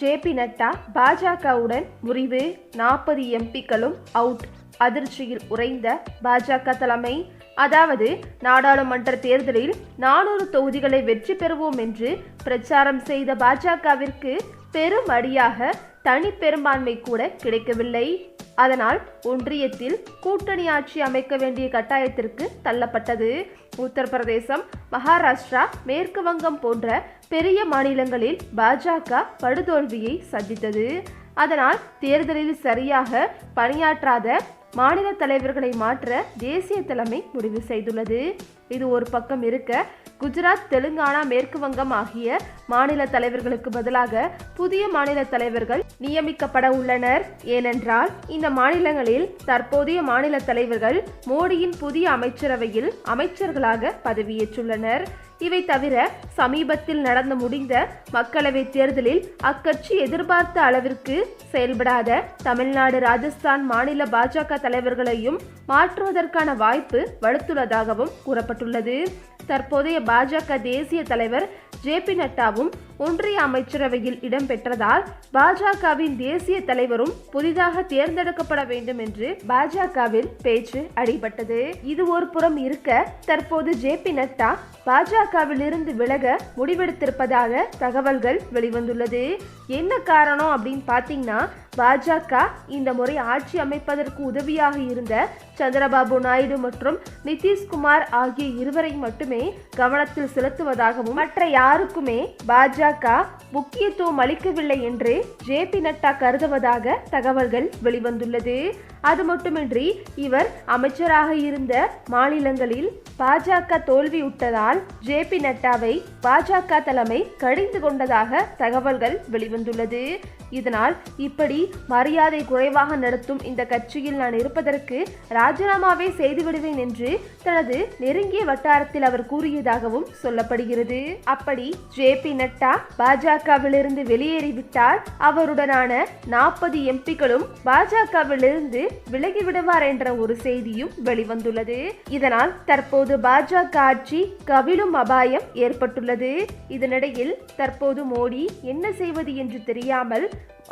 J P Nadda பாஜகவுடன் முறிவு. நாற்பது எம்பிக்களும் அவுட். அதிர்ச்சியில் உறைந்த பாஜக தலைமை. அதாவது நாடாளுமன்ற தேர்தலில் நானூறு தொகுதிகளை வெற்றி பெறுவோம் என்று பிரச்சாரம் செய்த பாஜகவிற்கு பெரும் அடியாக தனி பெரும்பான்மை கூட கிடைக்கவில்லை. அதனால் ஒன்றியத்தில் கூட்டணி ஆட்சி அமைக்க வேண்டிய கட்டாயத்திற்கு தள்ளப்பட்டது. உத்தரப்பிரதேசம் மகாராஷ்டிரா மேற்கு வங்கம் போன்ற பெரிய மாநிலங்களில் பாஜக படுதோல்வியை சந்தித்தது. அதனால் தேர்தலில் சரியாக பணியாற்றாத மாநில தலைவர்களை மாற்ற தேசிய தலைமை முடிவு செய்துள்ளது. இது ஒரு பக்கம் இருக்க குஜராத் தெலுங்கானா மேற்கு வங்கம் ஆகிய மாநில தலைவர்களுக்கு பதிலாக புதிய மாநில தலைவர்கள் நியமிக்கப்பட உள்ளனர். ஏனென்றால் இந்த மாநிலங்களில் தற்போதைய மாநில தலைவர்கள் மோடியின் புதிய அமைச்சரவையில் அமைச்சர்களாக பதவியேற்றுள்ளனர். இவை தவிர சமீபத்தில் நடந்து முடிந்த மக்களவைத் தேர்தலில் அக்கட்சி எதிர்பார்த்த அளவிற்கு செயல்படாத தமிழ்நாடு ராஜஸ்தான் மாநில பாஜக தலைவர்களையும் மாற்றுவதற்கான வாய்ப்பு வலுத்துள்ளதாகவும் கூறப்பட்டுள்ளது. தற்போதைய பாஜக தேசிய தலைவர் ஜே பி நட்டாவும் ஒன்றிய அமைச்சரவையில் இடம்பெற்றதால் பாஜகவின் தேசிய தலைவரும் புதிதாக தேர்ந்தெடுக்கப்பட வேண்டும் என்று பாஜகவில் பேச்சு அடிபட்டது. இது ஒரு புறம் இருக்க தற்போது ஜே பி நட்டா பாஜகவில் இருந்து விலக முடிவெடுத்திருப்பதாக தகவல்கள் வெளிவந்துள்ளது. என்ன காரணம் அப்படின்னு பார்த்தீங்கன்னா பாஜக இந்த முறை ஆட்சி அமைப்பதற்கு உதவியாக இருந்த சந்திரபாபு நாயுடு மற்றும் நிதிஷ்குமார் ஆகிய இருவரை மட்டுமே கவனத்தில் செலுத்துவதாகவும் மற்ற யாருக்குமே பாஜக முக்கியத்துவம் அளிக்கவில்லை என்று ஜே பி நட்டா கருதுவதாக தகவல்கள் வெளிவந்துள்ளது. அது மட்டுமின்றி இவர் அமைச்சராக இருந்த மாநிலங்களில் பாஜக தோல்வியுற்றதால் ஜே பி நட்டாவை பாஜக தலைமை கடிந்து கொண்டதாக தகவல்கள் வந்துள்ளது. இதனால் இப்படி மரியாதை குறைவாக நடத்தும் இந்த கட்சியில் நான் இருப்பதற்கு ராஜினாமாவே செய்துவிடுவேன் என்று தனது நெருங்கிய வட்டாரத்தில் அவர் கூறியதாகவும் சொல்லப்படுகிறது. அப்படி ஜே பி நட்டா பாஜகவிலிருந்து வெளியேறிவிட்டால் அவருடனான நாற்பது எம்பிக்களும் பாஜகவிலிருந்து விலகிவிடுவார் என்ற ஒரு செய்தியும் வெளிவந்துள்ளது. இதனால் தற்போது பாஜக ஆட்சி கவிழும் அபாயம் ஏற்பட்டுள்ளது. இதனிடையில் தற்போது மோடி என்ன செய்வது என்று தெரியாமல்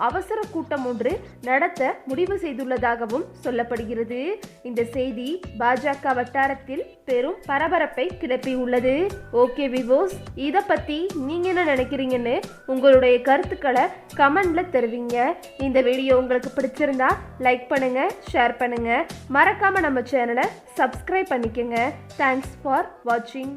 அவசர கூட்டம் ஒன்று நடத்த முடிவு செய்துள்ளதாகவும் சொல்லப்படுகிறது. இந்த செய்தி பாஜக வட்டாரத்தில் பெரும் பரபரப்பை கிளப்பியுள்ளது. ஓகே விவோஸ் இதை பத்தி நீங்க என்ன நினைக்கிறீங்கன்னு உங்களுடைய கருத்துக்களை கமெண்ட்ல தெரிவிங்க. இந்த வீடியோ உங்களுக்கு பிடிச்சிருந்தா லைக் பண்ணுங்க ஷேர் பண்ணுங்க. மறக்காம நம்ம சேனலை சப்ஸ்கிரைப் பண்ணிக்கோங்க. தேங்க்ஸ் ஃபார் வாட்சிங்